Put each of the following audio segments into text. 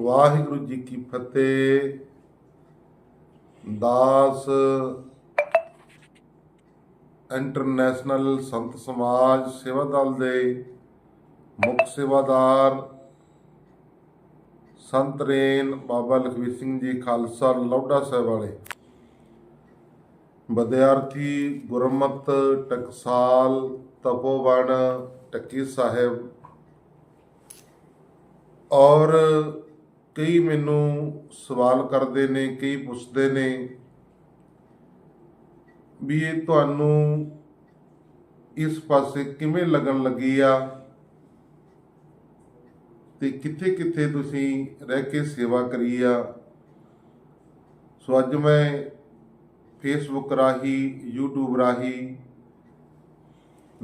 ਵਾਹਿਗੁਰੂ ਜੀ ਕੀ ਫਤਿਹ। ਦਾਸ international ਸੰਤ ਸਮਾਜ ਸੇਵਾ ਦਲ ਦੇ ਮੁੱਖ ਸੇਵਾਦਾਰ ਸੰਤ ਰੇਨ ਬਾਬਾ ਲਖਵੀਰ ਸਿੰਘ ਜੀ ਖਾਲਸਾ ਲੌਡਾ ਸਾਹਿਬ ਵਾਲੇ। ਵਿਦਿਆਰਥੀ ਗੁਰਮਤ ਟਕਸਾਲ ਤਪੋਵਣ ਟੱਕੀ ਸਾਹਿਬ। ਔਰ ਕਈ ਮੈਨੂੰ ਸਵਾਲ ਕਰਦੇ ਨੇ, ਕਈ ਪੁੱਛਦੇ ਨੇ ਵੀ ਇਹ ਤੁਹਾਨੂੰ ਇਸ ਪਾਸੇ ਕਿਵੇਂ ਲੱਗਣ ਲੱਗੀ ਆ? ਤੇ ਕਿੱਥੇ ਕਿੱਥੇ ਤੁਸੀਂ ਰਹਿ ਕੇ ਸੇਵਾ ਕਰੀ ਆ? ਸੋ ਅੱਜ ਮੈਂ ਫੇਸਬੁੱਕ ਰਾਹੀਂ, YouTube ਰਾਹੀਂ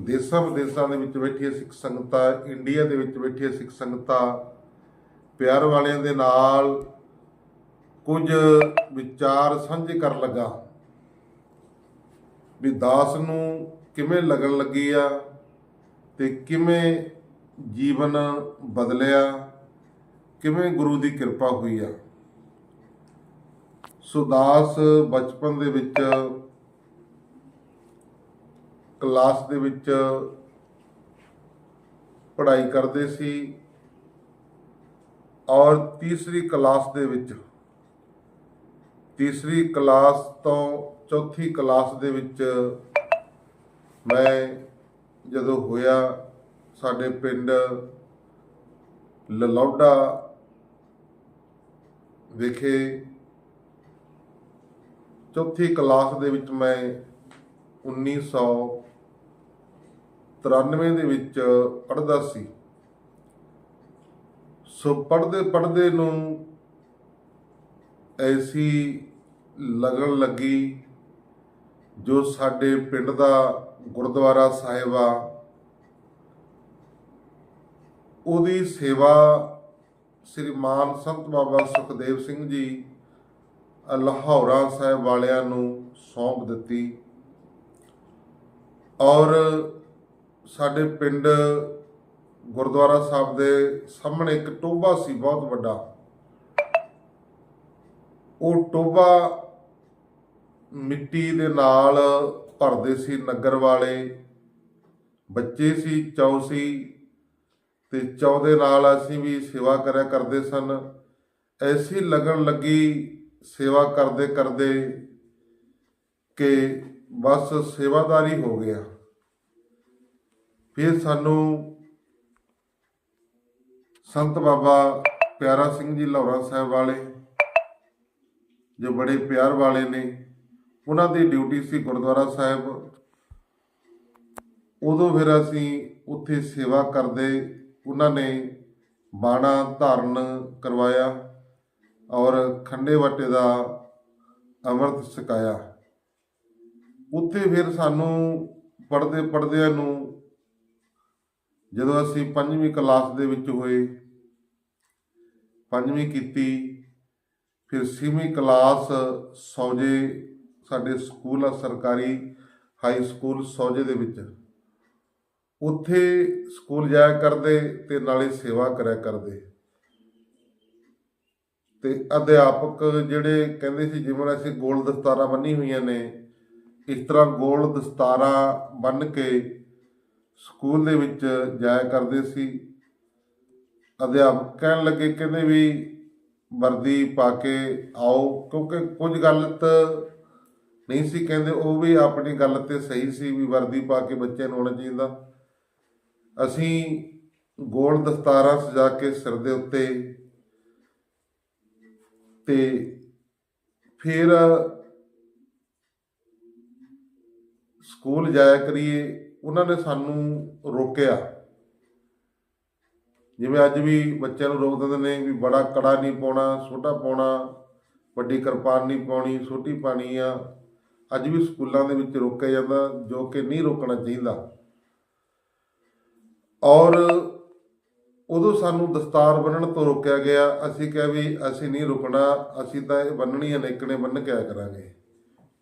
ਦੇਸਾਂ ਵਿਦੇਸਾਂ ਦੇ ਵਿੱਚ ਬੈਠੀਆਂ ਸਿੱਖ ਸੰਗਤਾਂ ਇੰਡੀਆ ਦੇ ਵਿੱਚ ਬੈਠੀਆਂ ਸਿੱਖ ਸੰਗਤਾਂ ਪਿਆਰ ਵਾਲਿਆਂ ਦੇ ਨਾਲ ਕੁਝ ਵਿਚਾਰ ਸਾਂਝੇ ਕਰਨ ਲੱਗਾ। ਵੀ ਦਾਸ ਨੂੰ ਕਿਵੇਂ ਲੱਗਣ ਲੱਗੀ ਆ ਤੇ ਕਿਵੇਂ ਜੀਵਨ ਬਦਲਿਆ, ਕਿਵੇਂ ਗੁਰੂ ਦੀ ਕਿਰਪਾ ਹੋਈ ਆ। ਸੋ ਦਾਸ ਬਚਪਨ ਦੇ ਵਿੱਚ, ਕਲਾਸ ਦੇ ਵਿੱਚ ਪੜ੍ਹਾਈ ਕਰਦੇ ਸੀ। ਔਰ ਤੀਸਰੀ ਕਲਾਸ ਦੇ ਵਿੱਚ, ਤੀਸਰੀ ਕਲਾਸ ਤੋਂ ਚੌਥੀ ਕਲਾਸ ਦੇ ਵਿੱਚ ਮੈਂ ਜਦੋਂ ਹੋਇਆ ਸਾਡੇ ਪਿੰਡ ਲਲੌਡਾ ਵਿਖੇ, ਚੌਥੀ ਕਲਾਸ ਦੇ ਵਿੱਚ ਮੈਂ 1993 ਦੇ ਵਿੱਚ ਪੜ੍ਹਦਾ ਸੀ। ਸੋ ਪੜਦੇ ਪੜਦੇ ਨੂੰ ਐਸੀ ਲੱਗਣ ਲੱਗੀ ਜੋ ਸਾਡੇ ਪਿੰਡ ਦਾ ਗੁਰਦੁਆਰਾ ਸਾਹਿਬ ਆ। ਉਹਦੀ ਸੇਵਾ ਸ੍ਰੀ ਮਾਨ ਸੰਤ ਬਾਬਾ ਸੁਖਦੇਵ ਸਿੰਘ ਜੀ ਲਾਹੌਰਾ ਸਾਹਿਬ ਵਾਲਿਆਂ ਨੂੰ ਸੌਂਪ ਦਿੱਤੀ। ਔਰ ਸਾਡੇ ਪਿੰਡ ਗੁਰਦੁਆਰਾ ਸਾਹਿਬ ਦੇ ਸਾਹਮਣੇ ਇੱਕ ਟੋਬਾ ਸੀ, ਬਹੁਤ ਵੱਡਾ। ਉਹ ਟੋਬਾ ਮਿੱਟੀ ਦੇ ਨਾਲ ਭਰਦੇ ਸੀ ਨਗਰ ਵਾਲੇ। ਬੱਚੇ ਸੀ, ਚੌ ਸੀ ਤੇ ਚੌ ਦੇ ਨਾਲ ਅਸੀਂ ਵੀ ਸੇਵਾ ਕਰਿਆ ਕਰਦੇ ਸਨ। ਐਸੀ ਲੱਗਣ ਲੱਗੀ ਸੇਵਾ ਕਰਦੇ ਕਰਦੇ ਕਿ ਬਸ ਸੇਵਾਦਾਰੀ ਹੋ ਗਿਆ। ਫਿਰ ਸਾਨੂੰ ਸੰਤ ਬਾਬਾ ਪਿਆਰਾ ਸਿੰਘ ਜੀ ਲਾਹੌਰਾ ਸਾਹਿਬ ਵਾਲੇ, ਜੋ ਬੜੇ ਪਿਆਰ ਵਾਲੇ ਨੇ, ਉਹਨਾਂ ਦੀ ਡਿਊਟੀ ਸੀ ਗੁਰਦੁਆਰਾ ਸਾਹਿਬ। ਉਦੋਂ ਫਿਰ ਅਸੀਂ ਉੱਥੇ ਸੇਵਾ ਕਰਦੇ, ਉਹਨਾਂ ਨੇ ਬਾਣਾ ਧਾਰਨ ਕਰਵਾਇਆ ਔਰ ਖੰਡੇ ਵਾਟੇ ਦਾ ਅੰਮ੍ਰਿਤ ਛਕਾਇਆ। ਉੱਥੇ ਫਿਰ ਸਾਨੂੰ ਪੜਦੇ ਪੜਦਿਆਂ ਨੂੰ ਜਦੋਂ ਅਸੀਂ ਪੰਜਵੀਂ ਕਲਾਸ ਦੇ ਵਿੱਚ ਹੋਏ, ਪੰਜਵੀਂ ਕੀਤੀ, ਫਿਰ ਛੇਵੀਂ ਕਲਾਸ ਸੌਜੇ ਸਾਡੇ ਸਕੂਲ ਆ, ਸਰਕਾਰੀ ਹਾਈ ਸਕੂਲ ਸੌਜੇ ਦੇ ਵਿੱਚ। ਉੱਥੇ ਸਕੂਲ ਜਾਇਆ ਕਰਦੇ ਤੇ ਨਾਲੇ ਸੇਵਾ ਕਰਿਆ ਕਰਦੇ। ਤੇ ਅਧਿਆਪਕ ਜਿਹੜੇ ਕਹਿੰਦੇ ਸੀ, ਜਿਵੇਂ ਅਸੀਂ ਗੋਲ ਦਸਤਾਰਾਂ ਬੰਨੀ ਹੋਈਆਂ ਨੇ, ਇਸ ਤਰ੍ਹਾਂ ਗੋਲ ਦਸਤਾਰਾਂ ਬੰਨ ਕੇ ਸਕੂਲ ਦੇ ਵਿੱਚ ਜਾਇਆ ਕਰਦੇ ਸੀ। ਅਧਿਆਪਕ ਕਹਿਣ ਲੱਗੇ, ਕਹਿੰਦੇ ਵੀ ਵਰਦੀ ਪਾ ਕੇ ਆਓ, ਕਿਉਂਕਿ ਕੁਝ ਗਲਤ ਨਹੀਂ ਸੀ। ਕਹਿੰਦੇ ਉਹ ਵੀ ਆਪਣੀ ਗੱਲ ਤੇ ਸਹੀ ਸੀ ਵੀ ਵਰਦੀ ਪਾ ਕੇ ਬੱਚਿਆਂ ਨੂੰ ਆਉਣਾ ਚਾਹੀਦਾ। ਅਸੀਂ ਗੋਲ ਦਸਤਾਰਾਂ ਸਜਾ ਕੇ ਸਿਰ ਦੇ ਉੱਤੇ ਤੇ ਫਿਰ ਸਕੂਲ ਜਾਇਆ ਕਰੀਏ। ਉਹਨਾਂ ਨੇ ਸਾਨੂੰ ਰੋਕਿਆ। ਜਿਵੇਂ ਅੱਜ ਵੀ ਬੱਚਿਆਂ ਨੂੰ ਰੋਕ ਦਿੰਦੇ ਨੇ ਵੀ ਬੜਾ ਕੜਾ ਨਹੀਂ ਪਾਉਣਾ, ਛੋਟਾ ਪਾਉਣਾ, ਵੱਡੀ ਕਿਰਪਾਨ ਨਹੀਂ ਪਾਉਣੀ, ਛੋਟੀ ਪਾਣੀ ਆ। ਅੱਜ ਵੀ ਸਕੂਲਾਂ ਦੇ ਵਿੱਚ ਰੋਕਿਆ ਜਾਂਦਾ, ਜੋ ਕਿ ਨਹੀਂ ਰੋਕਣਾ ਚਾਹੀਦਾ। ਔਰ ਉਦੋਂ ਸਾਨੂੰ ਦਸਤਾਰ ਬੰਨਣ ਤੋਂ ਰੋਕਿਆ ਗਿਆ। ਅਸੀਂ ਕਿਹਾ ਵੀ ਅਸੀਂ ਨਹੀਂ ਰੁਕਣਾ, ਅਸੀਂ ਤਾਂ ਇਹ ਬੰਨਣੀ ਅਨੇਕਣੇ ਬੰਨ ਕੇ ਆਇਆ ਕਰਾਂਗੇ।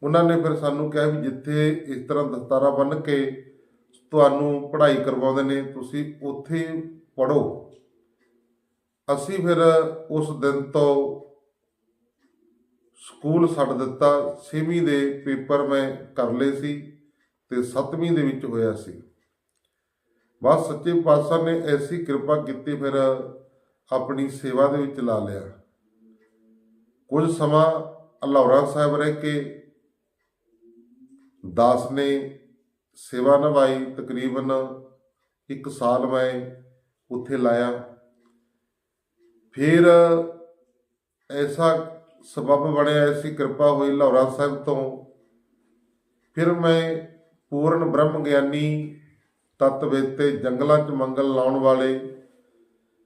ਉਹਨਾਂ ਨੇ ਫਿਰ ਸਾਨੂੰ ਕਿਹਾ ਵੀ ਜਿੱਥੇ ਇਸ ਤਰ੍ਹਾਂ ਦਸਤਾਰਾ ਬੰਨ ਕੇ ਤੁਹਾਨੂੰ ਪੜ੍ਹਾਈ ਕਰਵਾਉਂਦੇ ਨੇ, ਤੁਸੀਂ ਉੱਥੇ ਪੜੋ ਅਸੀਂ ਫਿਰ ਉਸ ਦਿਨ ਤੋਂ ਸਕੂਲ ਛੱਡ ਦਿੱਤਾ। 6ਵੀਂ ਦੇ ਪੇਪਰ ਮੈਂ ਕਰ ਲਏ ਸੀ ਤੇ 7ਵੀਂ ਦੇ ਵਿੱਚ ਹੋਇਆ ਸੀ। ਬਸ ਸੱਚੇ ਪਾਤਸ਼ਾਹ ਨੇ ਐਸੀ ਕਿਰਪਾ ਕੀਤੀ, ਫਿਰ ਆਪਣੀ ਸੇਵਾ ਦੇ ਵਿੱਚ ਲਾ ਲਿਆ। ਕੁਝ ਸਮਾਂ ਅਲੌਰਾ ਸਾਹਿਬ ਰਹਿ ਕੇ ਦਾਸ ਨੇ ਸੇਵਾ ਨਿਭਾਈ, ਤਕਰੀਬਨ 1 ਸਾਲ ਮੈਂ ਉੱਥੇ ਲਾਇਆ। ਫਿਰ ਐਸਾ ਸਬਬ ਬਣਿਆ, ਐਸੀ ਕਿਰਪਾ ਹੋਈ ਲਾਹੌਰਾ ਸਾਹਿਬ ਤੋਂ। ਫਿਰ ਮੈਂ ਪੂਰਨ ਬ੍ਰਹਮ ਗਿਆਨੀ ਤਤਵੇਤੇ ਜੰਗਲਾਂ 'ਚ ਮੰਗਲ ਲਾਉਣ ਵਾਲੇ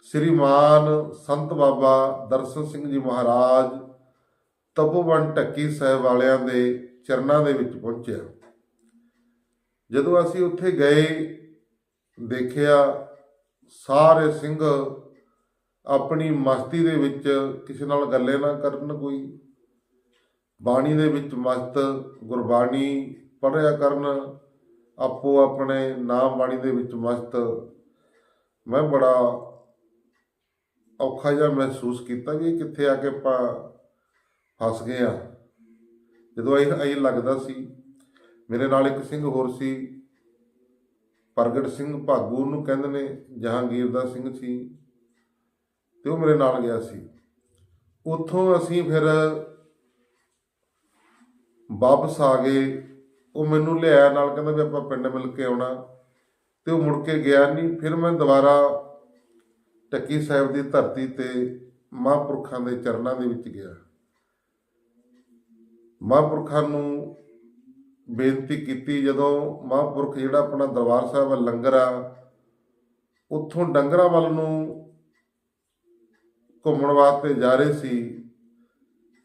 ਸ੍ਰੀਮਾਨ ਸੰਤ ਬਾਬਾ ਦਰਸ਼ਨ ਸਿੰਘ ਜੀ ਮਹਾਰਾਜ ਤਪੋਵਨ ਟੱਕੀ ਸਾਹਿਬ ਵਾਲਿਆਂ ਦੇ ਚਰਨਾਂ ਦੇ ਵਿੱਚ ਪਹੁੰਚਿਆ। ਜਦੋਂ ਅਸੀਂ ਉੱਥੇ ਗਏ, ਦੇਖਿਆ, ਸਾਰੇ ਸਿੰਘ ਆਪਣੀ ਮਸਤੀ ਦੇ ਵਿੱਚ ਕਿਸੇ ਨਾਲ ਗੱਲੇ ਨਾ ਕਰਨ ਕੋਈ। ਬਾਣੀ ਦੇ ਵਿੱਚ ਮਸਤ ਗੁਰਬਾਣੀ ਪੜ੍ਹਿਆ ਕਰਨ, ਆਪੋ ਆਪਣੇ ਨਾਮ ਬਾਣੀ ਦੇ ਵਿੱਚ ਮਸਤ। ਮੈਂ ਬੜਾ ਔਖਾ ਜਿਹਾ ਮਹਿਸੂਸ ਕੀਤਾ ਵੀ ਇਹ ਕਿੱਥੇ ਆ ਕੇ ਆਪਾਂ ਫਸ ਗਏ ਆ। ਜਦੋਂ ਇਹ ਇਹ ਲੱਗਦਾ ਸੀ ਮੇਰੇ ਨਾਲ ਇੱਕ ਸਿੰਘ ਹੋਰ ਸੀ। ਪ੍ਰਗਟ ਸਿੰਘ ਭਾਗੂ ਨੂੰ ਕਹਿੰਦੇ ਨੇ, ਜਹਾਂਗੀਰ ਦਾ ਸਿੰਘ ਸੀ ਤੇ ਉਹ ਮੇਰੇ ਨਾਲ ਗਿਆ ਸੀ। ਉੱਥੋਂ ਅਸੀਂ ਫਿਰ ਵਾਪਸ ਆ ਗਏ। ਉਹ ਮੈਨੂੰ ਲਿਆਇਆ, ਨਾਲ ਕਹਿੰਦਾ ਵੀ ਆਪਾਂ ਪਿੰਡ ਮਿਲ ਕੇ ਆਉਣਾ। ਤੇ ਉਹ ਮੁੜ ਕੇ ਗਿਆ ਨਹੀਂ। ਫਿਰ ਮੈਂ ਦੁਬਾਰਾ ਟੱਕੀ ਸਾਹਿਬ ਦੀ ਧਰਤੀ ਤੇ ਮਹਾਂਪੁਰਖਾਂ ਦੇ ਚਰਨਾਂ ਦੇ ਵਿੱਚ ਗਿਆ। ਮਹਾਂਪੁਰਖਾਂ ਨੂੰ ਬੇਨਤੀ ਕੀਤੀ ਜਦੋਂ ਮਹਾਂਪੁਰਖ ਜਿਹੜਾ ਆਪਣਾ ਦਰਬਾਰ ਸਾਹਿਬ ਲੰਗਰ ਆ, ਉੱਥੋਂ ਡੰਗਰਾਂ ਵੱਲ ਨੂੰ ਘੁੰਮਣ ਵਾਸਤੇ ਜਾ ਰਹੇ ਸੀ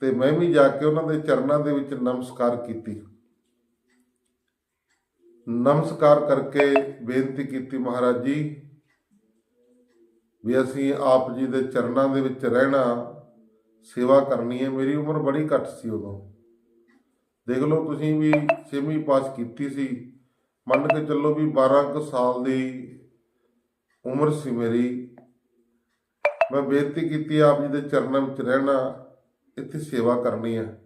ਤੇ ਮੈਂ ਵੀ ਜਾ ਕੇ ਉਹਨਾਂ ਦੇ ਚਰਨਾਂ ਦੇ ਵਿੱਚ ਨਮਸਕਾਰ ਕੀਤੀ। ਨਮਸਕਾਰ ਕਰਕੇ ਬੇਨਤੀ ਕੀਤੀ ਮਹਾਰਾਜ ਜੀ ਵੀ ਅਸੀਂ ਆਪ ਜੀ ਦੇ ਚਰਨਾਂ ਦੇ ਵਿੱਚ ਰਹਿਣਾ, ਸੇਵਾ ਕਰਨੀ ਹੈ। ਮੇਰੀ ਉਮਰ ਬੜੀ ਘੱਟ ਸੀ ਉਦੋਂ। ਦੇਖ ਲਓ ਤੁਸੀਂ ਵੀ ਛੇਵੀਂ ਪਾਸ ਕੀਤੀ ਸੀ। ਮੰਨ ਕੇ ਚੱਲੋ ਵੀ 12 ਕੁ ਸਾਲ ਦੀ ਉਮਰ ਸੀ ਮੇਰੀ। ਮੈਂ ਬੇਨਤੀ ਕੀਤੀ ਆਪ ਜੀ ਦੇ ਚਰਨਾਂ ਵਿੱਚ ਰਹਿਣਾ, ਇੱਥੇ ਸੇਵਾ ਕਰਨੀ ਹੈ।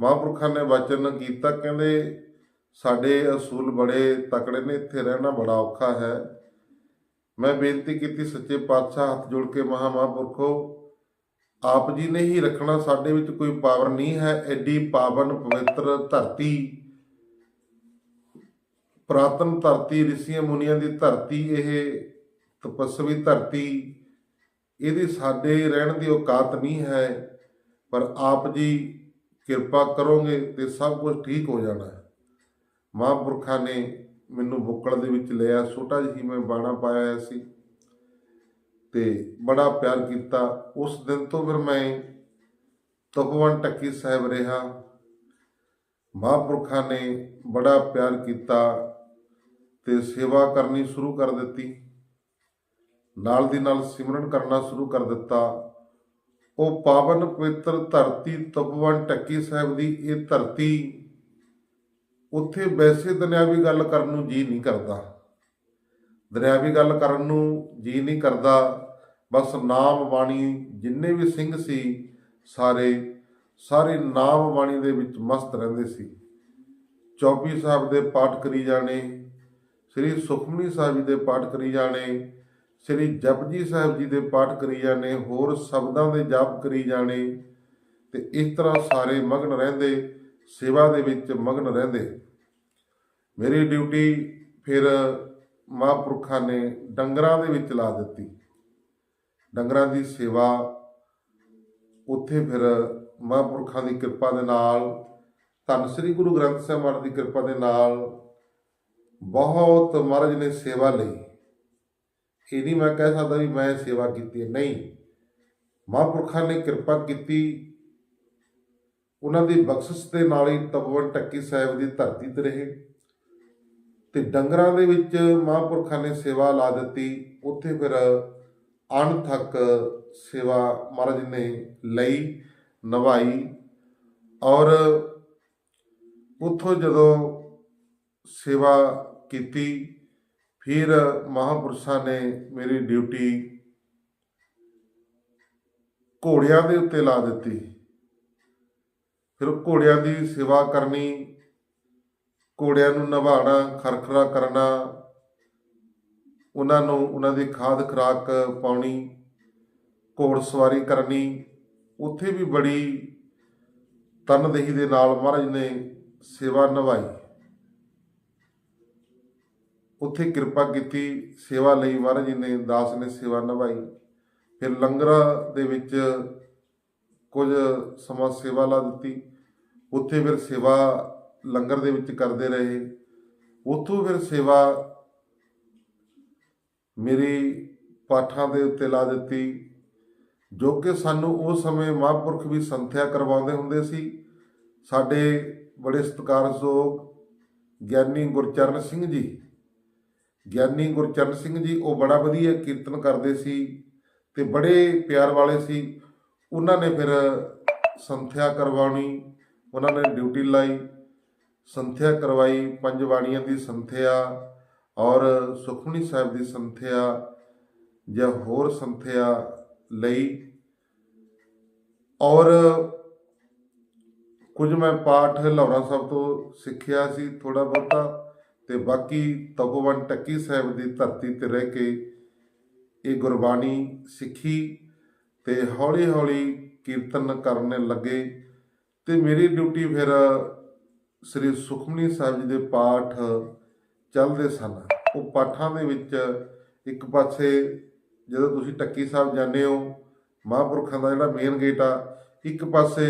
ਮਹਾਂਪੁਰਖਾਂ ਨੇ ਵਚਨ ਕੀਤਾ, ਕਹਿੰਦੇ ਸਾਡੇ ਅਸੂਲ ਬੜੇ ਤਕੜੇ ਨੇ, ਇੱਥੇ ਰਹਿਣਾ ਬੜਾ ਔਖਾ ਹੈ। ਮੈਂ ਬੇਨਤੀ ਕੀਤੀ ਸੱਚੇ ਪਾਤਸ਼ਾਹ ਹੱਥ ਜੋੜ ਕੇ ਮਹਾ ਮਹਾਂਪੁਰਖੋ ਆਪ ਜੀ ਨੇ ਹੀ ਰੱਖਣਾ ਸਾਡੇ ਵਿੱਚ ਕੋਈ ਪਾਵਰ ਨਹੀਂ ਹੈ, ਐਡੀ ਪਾਵਨ ਪਵਿੱਤਰ ਧਰਤੀ। ਪ੍ਰਾਤਨ ਧਰਤੀ ਰਿਸ਼ੀਆਂ ਮੁਨੀਆਂ ਦੀ ਧਰਤੀ, ਇਹ ਤਪਸਵੀ ਧਰਤੀ, ਇਹਦੀ ਸਾਡੇ ਰਹਿਣ ਦੀ ਔਕਾਤ ਨਹੀਂ ਹੈ। ਪਰ ਆਪ ਜੀ ਕਿਰਪਾ ਕਰੋਗੇ ਤੇ ਸਭ ਕੁਝ ਠੀਕ ਹੋ ਜਾਣਾ ਹੈ। ਮਹਾਂਪੁਰਖਾਂ ਨੇ ਮੈਨੂੰ ਬੁੱਕਲ ਦੇ ਵਿੱਚ ਲਿਆ, ਛੋਟਾ ਜਿਹਾ ਮੈਂ ਬਾਣਾ ਪਾਇਆ ਹੋਇਆ ਸੀ। ਤੇ ਬੜਾ ਪਿਆਰ ਕੀਤਾ। ਉਸ ਦਿਨ ਤੋਂ ਫਿਰ ਮੈਂ ਤਪਵਨ ਟੱਕੀ ਸਾਹਿਬ ਰਿਹਾ। ਮਹਾਂਪੁਰਖਾਂ ਨੇ ਬੜਾ ਪਿਆਰ ਕੀਤਾ ਤੇ ਸੇਵਾ ਕਰਨੀ ਸ਼ੁਰੂ ਕਰ ਦਿੱਤੀ। ਨਾਲ ਦੀ ਨਾਲ ਸਿਮਰਨ ਕਰਨਾ ਸ਼ੁਰੂ ਕਰ ਦਿੱਤਾ। ਉਹ ਪਾਵਨ ਪਵਿੱਤਰ ਧਰਤੀ ਤਪਵਨ ਟੱਕੀ ਸਾਹਿਬ ਦੀ ਇਹ ਧਰਤੀ ਉੱਥੇ ਵੈਸੇ ਦੁਨਿਆਵੀ ਗੱਲ ਕਰਨ ਨੂੰ ਜੀ ਨਹੀਂ ਕਰਦਾ। ਦੁਨਿਆਵੀ ਗੱਲ ਕਰਨ ਨੂੰ ਜੀ ਨਹੀਂ ਕਰਦਾ। ਬਸ ਨਾਮ ਬਾਣੀ ਜਿੰਨੇ ਵੀ ਸਿੰਘ ਸੀ, ਸਾਰੇ ਸਾਰੇ ਨਾਮ ਬਾਣੀ ਦੇ ਵਿੱਚ ਮਸਤ ਰਹਿੰਦੇ ਸੀ। ਚੌਪੀ ਸਾਹਿਬ ਦੇ ਪਾਠ ਕਰੀ ਜਾਣੇ, ਸ੍ਰੀ ਸੁਖਮਨੀ ਸਾਹਿਬ ਜੀ ਦੇ ਪਾਠ ਕਰੀ ਜਾਣੇ, ਸ੍ਰੀ ਜਪਜੀ ਸਾਹਿਬ ਜੀ ਦੇ ਪਾਠ ਕਰੀ ਜਾਣੇ, ਹੋਰ ਸ਼ਬਦਾਂ ਦੇ ਜਾਪ ਕਰੀ ਜਾਣੇ ਤੇ ਇਸ ਤਰ੍ਹਾਂ ਸਾਰੇ ਮਗਨ ਰਹਿੰਦੇ, ਸੇਵਾ ਦੇ ਵਿੱਚ ਮਗਨ ਰਹਿੰਦੇ। ਮੇਰੀ ਡਿਊਟੀ ਫਿਰ ਮਹਾਂਪੁਰਖਾਂ ਨੇ ਡੰਗਰਾਂ ਦੇ ਵਿੱਚ ਲਾ ਦਿੱਤੀ। ਡੰਗਰਾਂ ਦੀ ਸੇਵਾ, ਉੱਥੇ ਫਿਰ ਮਹਾਂਪੁਰਖਾਂ ਦੀ ਕਿਰਪਾ ਦੇ ਨਾਲ, ਧੰਨ ਸ੍ਰੀ ਗੁਰੂ ਗ੍ਰੰਥ ਸਾਹਿਬ ਮਹਾਰਾਜ ਦੀ ਕਿਰਪਾ ਦੇ ਨਾਲ ਬਹੁਤ ਮਹਾਰਾਜ ਨੇ ਸੇਵਾ ਲਈ। ਇਹ ਨਹੀਂ ਮੈਂ ਕਹਿ ਸਕਦਾ ਵੀ ਮੈਂ ਸੇਵਾ ਕੀਤੀ ਹੈ। ਨਹੀਂ, ਮਹਾਂਪੁਰਖਾਂ ਨੇ ਕਿਰਪਾ ਕੀਤੀ। ਉਹਨਾਂ ਦੀ ਬਖਸ਼ਿਸ਼ ਦੇ ਨਾਲ ਹੀ ਤਪਵਨ ਟੱਕੀ ਸਾਹਿਬ ਦੀ ਧਰਤੀ ਤੇ ਰਹੇ। ਤੇ ਡੰਗਰਾਂ ਦੇ ਵਿੱਚ ਮਹਾਂਪੁਰਖਾਂ ਨੇ ਸੇਵਾ ਲਾ ਦਿੱਤੀ। ਉੱਥੇ ਫਿਰ ਅਣ ਤੱਕ ਸੇਵਾ ਮਹਾਰਾਜ ਨੇ ਲਈ, ਨਿਭਾਈ ਔਰ ਉੱਥੋਂ ਜਦੋਂ ਸੇਵਾ ਕੀਤੀ, ਫਿਰ ਮਹਾਂਪੁਰਸ਼ਾਂ ਨੇ ਮੇਰੀ ਡਿਊਟੀ ਘੋੜਿਆਂ ਦੇ ਉੱਤੇ ਲਾ ਦਿੱਤੀ। ਫਿਰ ਘੋੜਿਆਂ ਦੀ ਸੇਵਾ ਕਰਨੀ ਘੋੜਿਆਂ ਨੂੰ ਨਵਾਉਣਾ ਖਰਖਰਾ ਕਰਨਾ, ਉਹਨਾਂ ਨੂੰ ਉਹਨਾਂ ਦੀ ਖਾਦ ਖੁਰਾਕ ਪਾਉਣੀ, ਘੋੜ ਸਵਾਰੀ ਕਰਨੀ, ਉੱਥੇ ਵੀ ਬੜੀ ਤਨਦੇਹੀ ਦੇ ਨਾਲ ਮਹਾਰਾਜ ਨੇ ਸੇਵਾ ਨਿਭਾਈ। ਉੱਥੇ ਕਿਰਪਾ ਕੀਤੀ, ਸੇਵਾ ਲਈ ਮਹਾਰਾਜ ਜੀ ਨੇ, ਦਾਸ ਨੇ ਸੇਵਾ ਨਿਭਾਈ। ਫਿਰ ਲੰਗਰਾਂ ਦੇ ਵਿੱਚ ਕੁਝ ਸਮਾਂ ਸੇਵਾ ਲਾ ਦਿੱਤੀ। ਉੱਥੇ ਫਿਰ ਸੇਵਾ ਲੰਗਰ ਦੇ ਵਿੱਚ ਕਰਦੇ ਰਹੇ। ਉੱਥੋਂ ਫਿਰ ਸੇਵਾ ਮੇਰੀ ਪਾਠਾਂ ਦੇ ਉੱਤੇ ਲਾ ਦਿੱਤੀ, ਜੋ ਕਿ ਸਾਨੂੰ ਉਸ ਸਮੇਂ ਮਹਾਂਪੁਰਖ ਵੀ ਸੰਥਿਆ ਕਰਵਾਉਂਦੇ ਹੁੰਦੇ ਸੀ। ਸਾਡੇ ਬੜੇ ਸਤਿਕਾਰਯੋਗ ਗਿਆਨੀ ਗੁਰਚਰਨ ਸਿੰਘ ਜੀ। ਗਿਆਨੀ ਗੁਰਚਰਨ ਸਿੰਘ ਜੀ ਉਹ ਬੜਾ ਵਧੀਆ ਕੀਰਤਨ ਕਰਦੇ ਸੀ ਤੇ ਬੜੇ ਪਿਆਰ ਵਾਲੇ ਸੀ। ਉਹਨਾਂ ਨੇ ਫਿਰ ਸੰਥਿਆ ਕਰਵਾਉਣੀ, ਉਹਨਾਂ ਨੇ ਡਿਊਟੀ ਲਾਈ। ਸੰਥਿਆ ਕਰਵਾਈ, ਪੰਜ ਬਾਣੀਆਂ ਦੀ ਸੰਥਿਆ ਔਰ ਸੁਖਮਨੀ ਸਾਹਿਬ ਦੀ ਸੰਥਿਆ ਜਾਂ ਹੋਰ ਸੰਥਿਆ ਲਈ ਔਰ ਕੁਝ ਮੈਂ ਪਾਠ ਲਾਉਣਾ ਸਾਹਿਬ ਤੋਂ ਸਿੱਖਿਆ ਸੀ ਥੋੜਾ ਬਹੁਤਾ ਤੇ ਬਾਕੀ ਤਪੋਵਨ ਟੱਕੀ ਸਾਹਿਬ ਦੀ ਧਰਤੀ ਤੇ ਰਹਿ ਕੇ ਇਹ ਗੁਰਬਾਣੀ ਸਿੱਖੀ ਤੇ ਹੌਲੀ ਹੌਲੀ ਕੀਰਤਨ ਕਰਨ ਲੱਗੇ ਤੇ ਮੇਰੀ ਡਿਊਟੀ ਫਿਰ ਸ੍ਰੀ ਸੁਖਮਨੀ ਸਾਹਿਬ ਜੀ ਦੇ ਪਾਠ ਚੱਲਦੇ ਸਨ। ਉਹ ਪਾਠਾਂ ਦੇ ਵਿੱਚ ਇੱਕ ਪਾਸੇ ਜਦੋਂ ਤੁਸੀਂ ਟੱਕੀ ਸਾਹਿਬ ਜਾਂਦੇ ਹੋ, ਮਹਾਂਪੁਰਖਾਂ ਦਾ ਜਿਹੜਾ ਮੇਨ ਗੇਟ ਆ, ਇੱਕ ਪਾਸੇ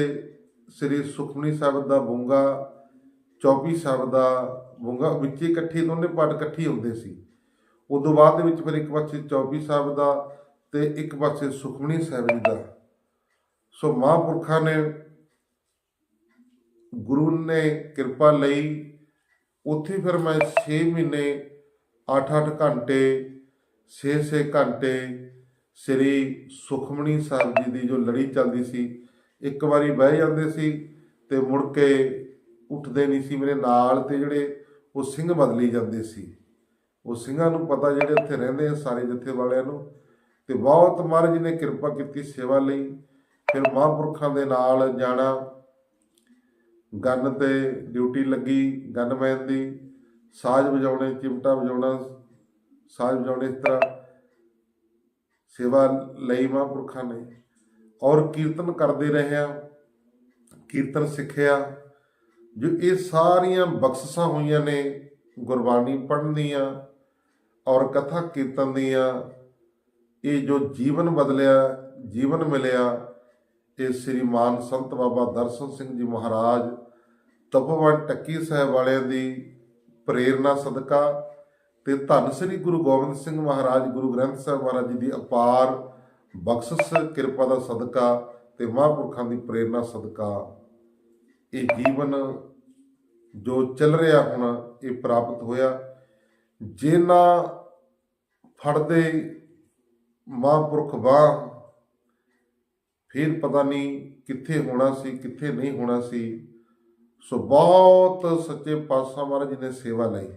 ਸ੍ਰੀ ਸੁਖਮਨੀ ਸਾਹਿਬ ਦਾ ਬੁੰਗਾ, ਚੌਪੀ ਸਾਹਿਬ ਦਾ ਬੁੰਗਾ, ਵਿੱਚ ਇਕੱਠੇ ਦੋਨੇ ਪਾਠ ਇਕੱਠੇ ਹੁੰਦੇ ਸੀ। ਉਦੋਂ ਬਾਅਦ ਦੇ ਵਿੱਚ ਫਿਰ ਇੱਕ ਪਾਸੇ ਚੌਪੀ ਸਾਹਿਬ ਦਾ ਤੇ ਇੱਕ ਪਾਸੇ ਸੁਖਮਨੀ ਸਾਹਿਬ ਜੀ ਦਾ। ਸੋ ਮਹਾਂਪੁਰਖਾਂ ਨੇ ਗੁਰੂ ਨੇ ਕਿਰਪਾ ਲਈ ਉੱਥੇ ਫਿਰ ਮੈਂ 6 ਮਹੀਨੇ 8-8 ਘੰਟੇ 6-6 ਘੰਟੇ ਸ੍ਰੀ ਸੁਖਮਨੀ ਸਾਹਿਬ ਜੀ ਦੀ ਜੋ ਲੜੀ ਚੱਲਦੀ ਸੀ, ਇੱਕ ਵਾਰੀ ਬਹਿ ਜਾਂਦੇ ਸੀ ਤੇ ਮੁੜ ਕੇ ਉੱਠਦੇ ਨਹੀਂ ਸੀ। ਮੇਰੇ ਨਾਲ ਤੇ ਜਿਹੜੇ ਉਹ ਸਿੰਘ ਬਦਲੀ ਜਾਂਦੇ ਸੀ। ਉਹ ਸਿੰਘਾਂ ਨੂੰ ਪਤਾ ਜਿਹੜੇ ਉੱਥੇ ਰਹਿੰਦੇ ਆ, ਸਾਰੇ ਜੱਥੇ ਵਾਲਿਆਂ ਨੂੰ। ਤੇ ਬਹੁਤ ਮਹਾਰਾਜ ਜੀ ਨੇ ਕਿਰਪਾ ਕੀਤੀ ਸੇਵਾ ਲਈ। ਫਿਰ ਮਹਾਂਪੁਰਖਾਂ ਦੇ ਨਾਲ ਜਾਣਾ। ਗਨ ਤੇ ਡਿਊਟੀ ਲੱਗੀ ਗਨਮੈਨ ਦੀ, ਸਾਜ਼ ਵਜਾਉਣੇ, ਚਿਮਟਾ ਵਜਾਉਣਾ, ਸਾਜ਼ ਵਜਾਉਣੇ ਇਸ ਤਰ੍ਹਾਂ ਸੇਵਾ ਲਈ ਮਹਾਂਪੁਰਖਾਂ ਨੇ ਔਰ ਕੀਰਤਨ ਕਰਦੇ ਰਹਿਆ ਕੀਰਤਨ ਸਿੱਖਿਆ ਜੋ ਇਹ ਸਾਰੀਆਂ ਬਖਸ਼ਿਸ਼ਾਂ ਹੋਈਆਂ ਨੇ, ਗੁਰਬਾਣੀ ਪੜ੍ਹਨ ਦੀਆਂ ਔਰ ਕਥਾ ਕੀਰਤਨ ਦੀਆਂ, ਇਹ ਜੋ ਜੀਵਨ ਬਦਲਿਆ, ਜੀਵਨ ਮਿਲਿਆ ਇਹ ਸ੍ਰੀਮਾਨ ਸੰਤ ਬਾਬਾ ਦਰਸ਼ਨ ਸਿੰਘ ਜੀ ਮਹਾਰਾਜ ਤਪੋਵਨ ਟੱਕੀ ਸਾਹਿਬ ਵਾਲਿਆਂ ਦੀ ਪ੍ਰੇਰਣਾ ਸਦਕਾ ਤੇ ਧੰਨ ਸ੍ਰੀ ਗੁਰੂ ਗੋਬਿੰਦ ਸਿੰਘ ਮਹਾਰਾਜ, ਗੁਰੂ ਗ੍ਰੰਥ ਸਾਹਿਬ ਮਹਾਰਾਜ ਜੀ ਦੀ ਅਪਾਰ ਬਖਸ਼ਿਸ਼ ਕਿਰਪਾ ਦਾ ਸਦਕਾ ਤੇ ਮਹਾਂਪੁਰਖਾਂ ਦੀ ਪ੍ਰੇਰਣਾ ਸਦਕਾ। ਇਹ ਜੀਵਨ ਜੋ ਚੱਲ ਰਿਹਾ ਹੁਣ, ਇਹ ਪ੍ਰਾਪਤ ਹੋਇਆ। ਜੇ ਨਾ ਫੜਦੇ ਮਹਾਂਪੁਰਖ ਬਾਹ ਫਿਰ ਪਤਾ ਨਹੀਂ ਕਿੱਥੇ ਹੋਣਾ ਸੀ, ਕਿੱਥੇ ਨਹੀਂ ਹੋਣਾ ਸੀ। ਸੋ ਬਹੁਤ ਸੱਚੇ ਪਾਤਸ਼ਾਹ ਮਹਾਰਾਜ ਜੀ ਨੇ ਸੇਵਾ ਲਈ।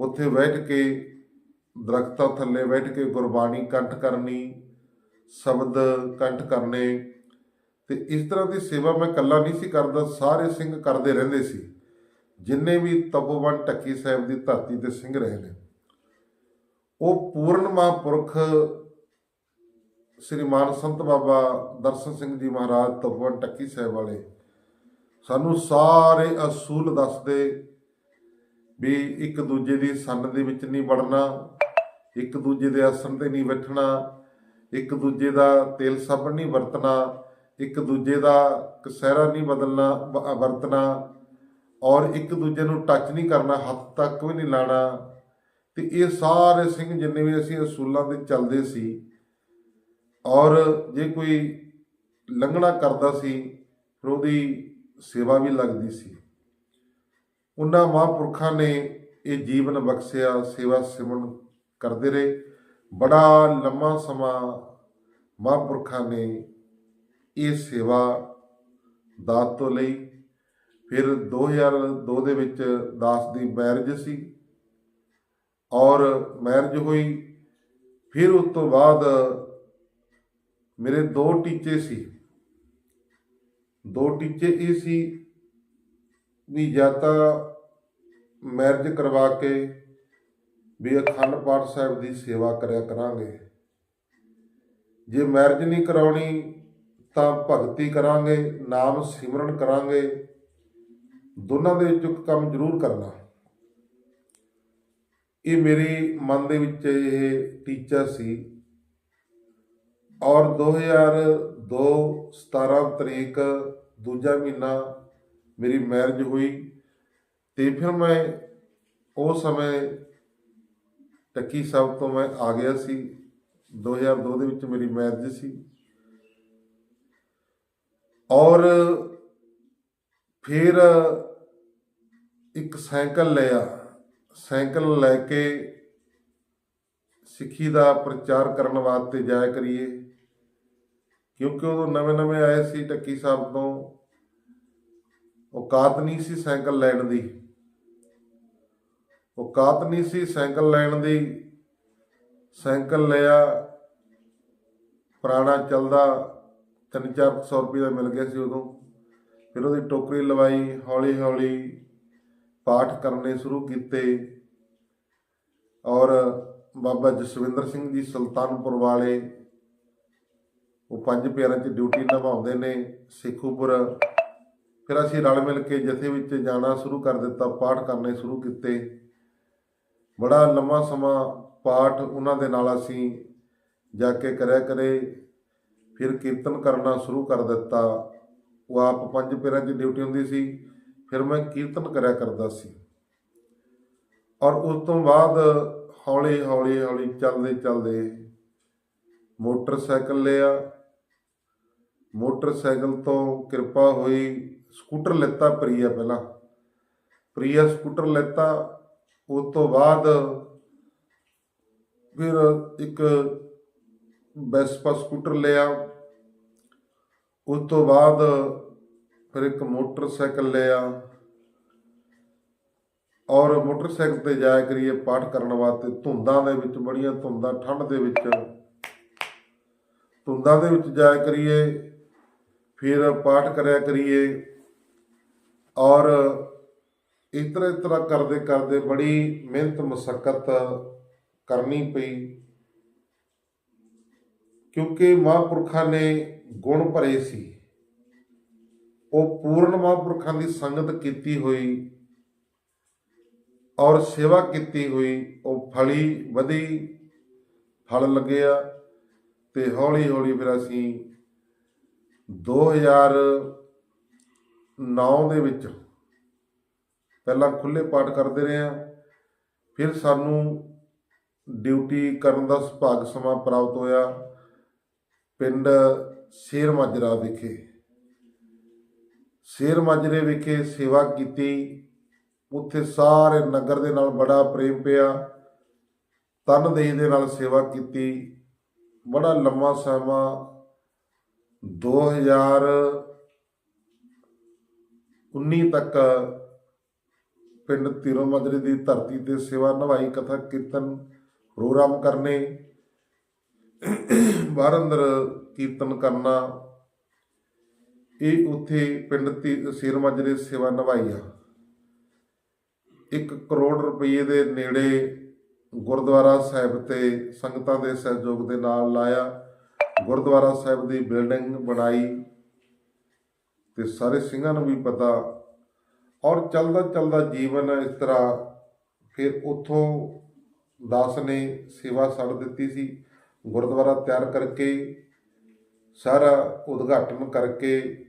ਉੱਥੇ ਬੈਠ ਕੇ ਦਰਖਤਾਂ ਥੱਲੇ ਬੈਠ ਕੇ ਗੁਰਬਾਣੀ ਕੰਠ ਕਰਨੀ, ਸ਼ਬਦ ਕੰਠ ਕਰਨੇ, ਤੇ ਇਸ ਤਰ੍ਹਾਂ ਦੀ ਸੇਵਾ ਮੈਂ ਇਕੱਲਾ ਨਹੀਂ ਸੀ ਕਰਦਾ, ਸਾਰੇ ਸਿੰਘ ਕਰਦੇ ਰਹਿੰਦੇ ਸੀ। ਜਿੰਨੇ ਵੀ ਤਪੋਵਨ ਟੱਕੀ ਸਾਹਿਬ ਦੀ ਧਰਤੀ ਤੇ ਸਿੰਘ ਰਹੇ ਨੇ। ਉਹ ਪੂਰਨ ਮਹਾਂਪੁਰਖ ਸ੍ਰੀ ਮਾਨ ਸੰਤ ਬਾਬਾ ਦਰਸ਼ਨ ਸਿੰਘ ਜੀ ਮਹਾਰਾਜ ਤਪੋਵਨ ਟੱਕੀ ਸਾਹਿਬ ਵਾਲੇ, ਸਾਨੂੰ ਸਾਰੇ ਅਸੂਲ ਦੱਸਦੇ ਵੀ ਇੱਕ ਦੂਜੇ ਦੀ ਸੰਨ ਦੇ ਵਿੱਚ ਨਹੀਂ ਵੜਨਾ, ਇੱਕ ਦੂਜੇ ਦੇ ਆਸਣ ਤੇ ਨਹੀਂ ਬੈਠਣਾ, ਇੱਕ ਦੂਜੇ ਦਾ ਤੇਲ ਸਾਬਣ ਨਹੀਂ ਵਰਤਣਾ, ਇੱਕ ਦੂਜੇ ਦਾ ਕਸਹਿਰਾ ਨਹੀਂ ਬਦਲਣਾ ਵਰਤਣਾ ਔਰ ਇੱਕ ਦੂਜੇ ਨੂੰ ਟੱਚ ਨਹੀਂ ਕਰਨਾ, ਹੱਥ ਤੱਕ ਵੀ ਨਹੀਂ ਲਾਣਾ। ਤੇ ਇਹ ਸਾਰੇ ਸਿੰਘ ਜਿੰਨੇ ਵੀ ਅਸੀਂ ਅਸੂਲਾਂ ਤੇ ਚੱਲਦੇ ਸੀ ਔਰ ਜੇ ਕੋਈ ਲੰਘਣਾ ਕਰਦਾ ਸੀ, ਫਿਰ ਉਹਦੀ ਸੇਵਾ ਵੀ ਲੱਗਦੀ ਸੀ। ਉਹਨਾਂ ਮਹਾਂਪੁਰਖਾਂ ਨੇ ਇਹ ਜੀਵਨ ਬਖਸ਼ਿਆ, ਸੇਵਾ ਸਿਮਰਨ ਕਰਦੇ ਰਹੇ। ਬੜਾ ਲੰਮਾ ਸਮਾਂ ਮਹਾਂਪੁਰਖਾਂ ਨੇ ਇਹ ਸੇਵਾ ਦਾਤ ਤੋਂ ਲਈ। ਫਿਰ 2002 ਦੇ ਵਿੱਚ ਦਾਸ ਦੀ ਮੈਰਿਜ ਸੀ। ਔਰ ਮੈਰਿਜ ਹੋਈ। ਫਿਰ ਉਸ ਤੋਂ ਬਾਅਦ ਮੇਰੇ ਦੋ ਟੀਚੇ ਸੀ। ਦੋ ਟੀਚੇ ਇਹ ਸੀ ਵੀ ਜਾਂ ਤਾਂ ਮੈਰਿਜ ਕਰਵਾ ਕੇ ਵੀ ਅਖੰਡ ਪਾਠ ਸਾਹਿਬ ਦੀ ਸੇਵਾ ਕਰਿਆ ਕਰਾਂਗੇ। ਜੇ ਮੈਰਿਜ ਨਹੀਂ ਕਰਾਉਣੀ ਤਾਂ ਭਗਤੀ ਕਰਾਂਗੇ, ਨਾਮ ਸਿਮਰਨ ਕਰਾਂਗੇ। ਦੋਨਾਂ ਦੇ ਵਿੱਚੋਂ ਇੱਕ ਕੰਮ ਜ਼ਰੂਰ ਕਰਨਾ। ਇਹ ਮੇਰੇ ਮਨ ਦੇ ਵਿੱਚ ਇਹ ਟੀਚਾ ਸੀ। ਔਰ 2002 17 ਤਰੀਕ ਦੂਜਾ ਮਹੀਨਾ ਮੇਰੀ ਮੈਰਿਜ ਹੋਈ ਤੇ ਫਿਰ ਮੈਂ ਉਸ ਸਮੇਂ ਟੱਕੀ ਸਾਹਿਬ ਤੋਂ ਮੈਂ ਆ ਗਿਆ ਸੀ। 2002 ਦੇ ਵਿੱਚ ਮੇਰੀ ਮੈਰਿਜ ਸੀ। ਔਰ ਫਿਰ ਇੱਕ ਸਾਈਕਲ ਲਿਆ। ਸਾਈਕਲ ਲੈ ਕੇ ਸਿੱਖੀ ਦਾ ਪ੍ਰਚਾਰ ਕਰਨ ਵਾਸਤੇ ਜਾਇਆ ਕਰੀਏ। ਕਿਉਂਕਿ ਉਦੋਂ ਨਵੇਂ ਨਵੇਂ ਆਏ ਸੀ ਟੱਕੀ ਸਾਹਿਬ ਤੋਂ। ਔਕਾਤ ਨਹੀਂ ਸੀ ਸਾਈਕਲ ਲੈਣ ਦੀ। ਔਕਾਤ ਨਹੀਂ ਸੀ ਸਾਈਕਲ ਲੈਣ ਦੀ। ਸਾਈਕਲ ਲਿਆ। ਪੁਰਾਣਾ ਚੱਲਦਾ। 3-400 ਰੁਪਏ ਦਾ ਮਿਲ ਗਿਆ ਸੀ ਉਦੋਂ। ਫਿਰ ਉਹਦੀ ਟੋਕਰੀ ਲਵਾਈ, ਹੌਲੀ ਹੌਲੀ ਪਾਠ ਕਰਨੇ ਸ਼ੁਰੂ ਕੀਤੇ। ਔਰ ਬਾਬਾ ਜਸਵਿੰਦਰ ਸਿੰਘ ਜੀ ਸੁਲਤਾਨਪੁਰ ਵਾਲੇ ਉਹ ਪੰਜ ਪਿਆਰਾਂ 'ਚ ਡਿਊਟੀ ਨਿਭਾਉਂਦੇ ਨੇ, ਸੇਖੂਪੁਰ। ਫਿਰ ਅਸੀਂ ਰਲ ਮਿਲ ਕੇ ਜਥੇ ਵਿੱਚ ਜਾਣਾ ਸ਼ੁਰੂ ਕਰ ਦਿੱਤਾ, ਪਾਠ ਕਰਨੇ ਸ਼ੁਰੂ ਕੀਤੇ। ਬੜਾ ਲੰਮਾ ਸਮਾਂ ਪਾਠ ਉਹਨਾਂ ਦੇ ਨਾਲ ਅਸੀਂ ਜਾ ਕੇ ਕਰਿਆ ਕਰੇ। ਫਿਰ ਕੀਰਤਨ ਕਰਨਾ ਸ਼ੁਰੂ ਕਰ ਦਿੱਤਾ। ਉਹ ਆਪ ਪੰਜ ਪਿਆਰਿਆਂ 'ਚ ਡਿਊਟੀ ਹੁੰਦੀ ਸੀ, ਫਿਰ ਮੈਂ ਕੀਰਤਨ ਕਰਿਆ ਕਰਦਾ ਸੀ। ਔਰ ਉਸ ਤੋਂ ਬਾਅਦ ਹੌਲੀ ਹੌਲੀ ਹੌਲੀ ਚੱਲਦੇ ਚੱਲਦੇ ਮੋਟਰਸਾਈਕਲ ਲਿਆ। ਮੋਟਰਸਾਈਕਲ ਤੋਂ ਕਿਰਪਾ ਹੋਈ ਸਕੂਟਰ ਲੈਤਾ ਪ੍ਰੀਆ ਪਹਿਲਾਂ। ਪ੍ਰੀਆ ਸਕੂਟਰ ਲੈਤਾ, ਉਸ ਤੋਂ ਬਾਅਦ ਫਿਰ ਇੱਕ ਵੈਸਪਾ ਸਕੂਟਰ ਲਿਆ। ਉਸ ਤੋਂ ਬਾਅਦ ਫਿਰ ਇੱਕ ਮੋਟਰਸਾਈਕਲ ਲਿਆ। ਔਰ ਮੋਟਰਸਾਈਕਲ ਤੇ ਜਾਇਆ ਕਰੀਏ ਪਾਠ ਕਰਨ ਵਾਸਤੇ। ਧੁੰਦਾਂ ਦੇ ਵਿੱਚ, ਬੜੀਆਂ ਧੁੰਦਾਂ, ਠੰਡ ਦੇ ਵਿੱਚ। ਧੁੰਦਾਂ ਦੇ ਵਿੱਚ ਜਾਇਆ ਕਰੀਏ। ਫਿਰ ਪਾਠ ਕਰਿਆ ਕਰੀਏ। ਔਰ ਇਸ ਤਰ੍ਹਾਂ ਇਸ ਤਰ੍ਹਾਂ ਕਰਦੇ ਕਰਦੇ ਬੜੀ ਮਿਹਨਤ ਮੁਸ਼ਕਲ ਕਰਨੀ ਪਈ। ਕਿਉਂਕਿ ਮਹਾਂਪੁਰਖਾਂ ਨੇ ਗੁਣ ਭਰੇ ਸੀ। ਉਹ ਪੂਰਨ ਮਹਾਂਪੁਰਖਾਂ ਦੀ ਸੰਗਤ ਕੀਤੀ ਹੋਈ ਔਰ ਸੇਵਾ ਕੀਤੀ ਹੋਈ, ਉਹ ਫਲੀ ਵਧੀ, ਫਲ ਲੱਗਿਆ ਤੇ ਹੌਲੀ ਹੌਲੀ ਫਿਰ ਅਸੀਂ 2009 ਦੇ ਵਿੱਚ ਪਹਿਲਾਂ ਖੁੱਲੇ ਪਾਠ ਕਰਦੇ ਰਹੇ ਹਾਂ। ਫਿਰ ਸਾਨੂੰ ਡਿਊਟੀ ਕਰਨ ਦਾ ਸੁਭਾਗ ਸਮਾਂ ਪ੍ਰਾਪਤ ਹੋਇਆ ਪਿੰਡ ਸ਼ੇਰ ਮਾਜਰਾ ਵਿਖੇ। ਸ਼ੇਰ ਮਾਜਰੇ ਵਿਖੇ ਸੇਵਾ ਕੀਤੀ। ਉੱਥੇ ਸਾਰੇ ਨਗਰ ਦੇ ਨਾਲ ਬੜਾ ਪ੍ਰੇਮ ਪਿਆ। ਤਨਦੇਹੀ ਦੇ ਨਾਲ ਸੇਵਾ ਕੀਤੀ। ਬੜਾ ਲੰਮਾ ਸਮਾਂ 2019 ਤੱਕ ਪਿੰਡ ਤੀਰੋ ਮਜਰੇ ਦੀ ਧਰਤੀ ਤੇ ਸੇਵਾ ਨਿਭਾਈ, ਕਥਾ, ਕੀਰਤਨ ਪ੍ਰੋਗਰਾਮ ਕਰਨੇ, ਬਾਹਰ ਅੰਦਰ ਕੀਰਤਨ ਕਰਨਾ, ਇਹ ਉੱਥੇ ਪਿੰਡ ਤੀ- ਸਿਰ ਮਜਰੇ ਸੇਵਾ ਨਿਭਾਈ ਆ। 1 ਕਰੋੜ ਰੁਪਏ ਦੇ ਨੇੜੇ ਗੁਰਦੁਆਰਾ ਸਾਹਿਬ ਤੇ ਸੰਗਤਾਂ ਦੇ ਸਹਿਯੋਗ ਦੇ ਨਾਲ ਲਾਇਆ। ਗੁਰਦੁਆਰਾ ਸਾਹਿਬ ਦੀ ਬਿਲਡਿੰਗ ਬਣਾਈ ਤੇ ਸਾਰੇ ਸਿੰਘਾਂ ਨੂੰ ਵੀ ਪਤਾ ਔਰ ਚੱਲਦਾ ਚੱਲਦਾ ਜੀਵਨ ਇਸ ਤਰ੍ਹਾਂ ਫਿਰ ਉਥੋਂ ਦਾਸ ਨੇ ਸੇਵਾ ਛੱਡ ਦਿੱਤੀ ਸੀ, ਗੁਰਦੁਆਰਾ ਤਿਆਰ ਕਰਕੇ ਸਾਰਾ ਉਦਘਾਟਨ ਕਰਕੇ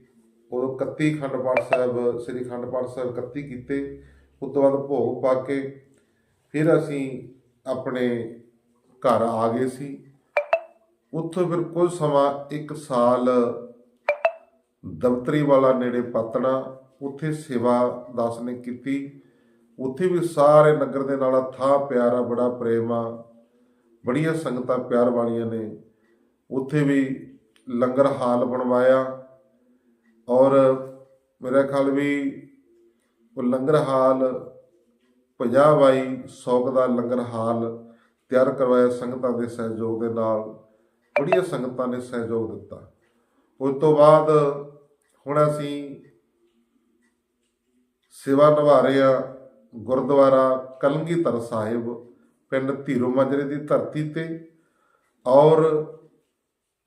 ਉਦੋਂ 31 ਖੰਡ ਪਾਠ ਸਾਹਿਬ, ਸ੍ਰੀ ਖੰਡ ਪਾਠ ਸਾਹਿਬ 31 ਕੀਤੇ, ਉਸ ਤੋਂ ਬਾਅਦ ਭੋਗ ਪਾ ਕੇ ਫਿਰ ਅਸੀਂ ਆਪਣੇ ਘਰ ਆ ਗਏ ਸੀ। ਉੱਥੋਂ ਫਿਰ ਕੁਝ ਸਮਾਂ ਇੱਕ ਸਾਲ ਦਬਤਰੀ ਵਾਲਾ ਨੇੜੇ ਪਾਤਣਾ ਉੱਥੇ ਸੇਵਾ ਦਾਸ ਨੇ ਕੀਤੀ। ਉੱਥੇ ਵੀ ਸਾਰੇ ਨਗਰ ਦੇ ਨਾਲ ਥਾ ਪਿਆਰਾ, ਬੜਾ ਪ੍ਰੇਮ ਆ। ਬੜੀਆਂ ਸੰਗਤਾਂ ਪਿਆਰ ਵਾਲੀਆਂ ਨੇ। ਉੱਥੇ ਵੀ ਲੰਗਰ ਹਾਲ ਬਣਵਾਇਆ। ਔਰ ਮੇਰਾ ਖਿਆਲ ਵੀ ਉਹ ਲੰਗਰ ਹਾਲ 50 ਬਾਈ 100 ਦਾ ਲੰਗਰ ਹਾਲ ਤਿਆਰ ਕਰਵਾਇਆ ਸੰਗਤਾਂ ਦੇ ਸਹਿਯੋਗ ਦੇ ਨਾਲ। ਬੜੀਆਂ ਸੰਗਤਾਂ ਨੇ ਸਹਿਯੋਗ ਦਿੱਤਾ। ਉਸ ਤੋਂ ਬਾਅਦ ਹੁਣ ਅਸੀਂ ਸੇਵਾ ਨਿਭਾ ਰਹੇ ਹਾਂ ਗੁਰਦੁਆਰਾ ਕਲਗੀਧਰ ਸਾਹਿਬ, ਪਿੰਡ ਧੀਰੋ ਮਾਜਰੇ ਦੀ ਧਰਤੀ ਤੇ ਔਰ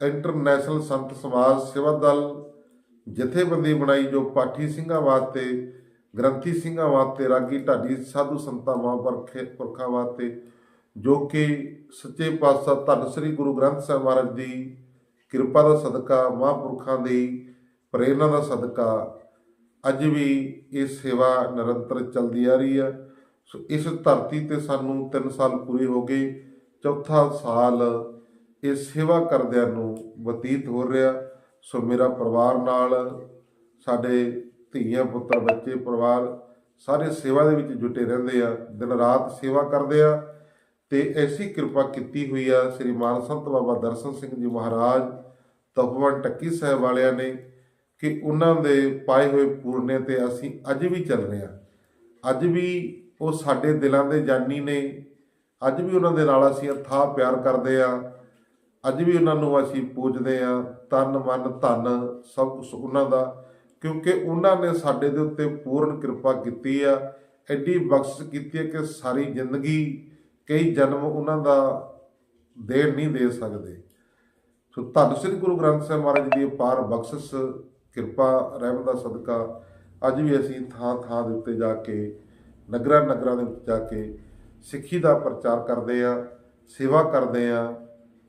ਇੰਟਰਨੈਸ਼ਨਲ ਸੰਤ ਸਮਾਜ ਸੇਵਾ ਦਲ ਜਥੇਬੰਦੀ ਬਣਾਈ ਜੋ ਪਾਠੀ ਸਿੰਘਾਂ ਵਾਸਤੇ, ਗ੍ਰੰਥੀ ਸਿੰਘਾਂ ਵਾਸਤੇ, ਰਾਗੀ ਢਾਡੀ, ਸਾਧੂ ਸੰਤਾਂ ਮਹਾਂਪੁਰਖੇ ਪੁਰਖਾਂ ਵਾਸਤੇ ਜੋ ਕਿ ਸੱਚੇ ਪਾਤਸ਼ਾਹ ਧੰਨ ਸ੍ਰੀ ਗੁਰੂ ਗ੍ਰੰਥ ਸਾਹਿਬ ਮਹਾਰਾਜ ਦੀ ਕਿਰਪਾ ਦਾ ਸਦਕਾ, ਮਹਾਂਪੁਰਖਾਂ ਦੀ ਪ੍ਰੇਰਣਾ ਦਾ ਸਦਕਾ, ਅੱਜ ਵੀ ਇਹ ਸੇਵਾ ਨਿਰੰਤਰ ਚੱਲਦੀ ਆ ਰਹੀ ਹੈ ਸੋ ਇਸ ਧਰਤੀ ਤੇ ਸਾਨੂੰ 3 ਸਾਲ ਪੂਰੇ ਹੋ ਗਏ, ਚੌਥਾ ਸਾਲ ਇਹ ਸੇਵਾ ਕਰਦਿਆਂ ਨੂੰ ਬਤੀਤ ਹੋ ਰਿਹਾ। ਸੋ ਮੇਰਾ ਪਰਿਵਾਰ ਨਾਲ, ਸਾਡੇ ਧੀਆਂ ਪੁੱਤਾਂ, ਬੱਚੇ, ਪਰਿਵਾਰ ਸਾਰੇ ਸੇਵਾ ਦੇ ਵਿੱਚ ਜੁਟੇ ਰਹਿੰਦੇ ਆ। ਦਿਨ ਰਾਤ ਸੇਵਾ ਕਰਦੇ ਆ। ਤੇ ਐਸੀ ਕਿਰਪਾ ਕੀਤੀ ਹੋਈ ਆ ਸ੍ਰੀ ਮਾਨ ਸੰਤ ਬਾਬਾ ਦਰਸ਼ਨ ਸਿੰਘ ਜੀ ਮਹਾਰਾਜ, ਤਪਵਨ ਟੱਕੀ ਸਾਹਿਬ ਵਾਲਿਆਂ ਨੇ ਕਿ ਉਹਨਾਂ ਦੇ ਪਾਏ ਹੋਏ ਪੂਰਨੇ ਤੇ ਅਸੀਂ ਅੱਜ ਵੀ ਚੱਲ ਰਹੇ ਆ ਅੱਜ ਵੀ ਉਹ ਸਾਡੇ ਦਿਲਾਂ ਦੇ ਜਾਨੀ ਨੇ। ਅੱਜ ਵੀ ਉਹਨਾਂ ਦੇ ਨਾਲ ਅਸੀਂ ਅਥਾਹ ਪਿਆਰ ਕਰਦੇ ਆ ਅੱਜ ਵੀ ਉਹਨਾਂ ਨੂੰ ਅਸੀਂ ਪੂਜਦੇ ਆ ਤਨ, ਮਨ, ਧਨ ਸਭ ਕੁਝ ਉਹਨਾਂ ਦਾ, ਕਿਉਂਕਿ ਉਹਨਾਂ ਨੇ ਸਾਡੇ ਦੇ ਉੱਤੇ ਪੂਰਨ ਕਿਰਪਾ ਕੀਤੀ ਆ। ਐਡੀ ਬਖਸ਼ਿਸ਼ ਕੀਤੀ ਹੈ ਕਿ ਸਾਰੀ ਜ਼ਿੰਦਗੀ ਕਈ ਜਨਮ ਉਹਨਾਂ ਦਾ ਦੇਣ ਨਹੀਂ ਦੇ ਸਕਦੇ। ਸੋ ਧੰਨ ਸ੍ਰੀ ਗੁਰੂ ਗ੍ਰੰਥ ਸਾਹਿਬ ਮਹਾਰਾਜ ਦੀ ਅਪਾਰ ਬਖਸ਼ਿਸ਼, ਕਿਰਪਾ, ਰਹਿਮ ਦਾ ਸਦਕਾ ਅੱਜ ਵੀ ਅਸੀਂ ਥਾਂ ਥਾਂ ਦੇ ਉੱਤੇ ਜਾ ਕੇ, ਨਗਰਾਂ ਨਗਰਾਂ ਦੇ ਵਿੱਚ ਜਾ ਕੇ ਸਿੱਖੀ ਦਾ ਪ੍ਰਚਾਰ ਕਰਦੇ ਆ ਸੇਵਾ ਕਰਦੇ ਆ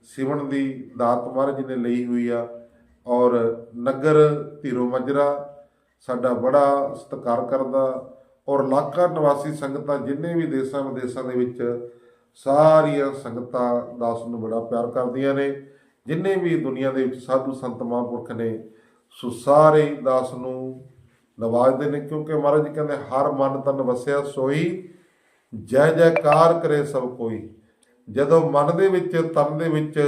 ਸਿਵਣ ਦੀ ਦਾਤ ਮਹਾਰਾਜ ਜੀ ਨੇ ਲਈ ਹੋਈ ਆ ਔਰ ਨਗਰ ਧੀਰੋ ਮਜਰਾ ਸਾਡਾ ਬੜਾ ਸਤਿਕਾਰ ਕਰਦਾ ਔਰ ਇਲਾਕਾ ਨਿਵਾਸੀ ਸੰਗਤਾਂ ਜਿੰਨੇ ਵੀ ਦੇਸ਼ਾਂ ਵਿਦੇਸ਼ਾਂ ਦੇ ਵਿੱਚ ਸਾਰੀਆਂ ਸੰਗਤਾਂ ਦਾਸ ਨੂੰ ਬੜਾ ਪਿਆਰ ਕਰਦੀਆਂ ਨੇ। ਜਿੰਨੇ ਵੀ ਦੁਨੀਆ ਦੇ ਵਿੱਚ ਸਾਧੂ ਸੰਤ ਮਹਾਂਪੁਰਖ ਨੇ, ਸੋ ਸਾਰੇ ਦਾਸ ਨੂੰ ਨਵਾਜਦੇ ਨੇ ਕਿਉਂਕਿ ਮਹਾਰਾਜ ਕਹਿੰਦੇ, ਹਰ ਮਨ ਤਨ ਵਸਿਆ ਸੋਈ, ਜੈ ਜੈਕਾਰ ਕਰੇ ਸਭ ਕੋਈ। ਜਦੋਂ ਮਨ ਦੇ ਵਿੱਚ, ਤਨ ਦੇ ਵਿੱਚ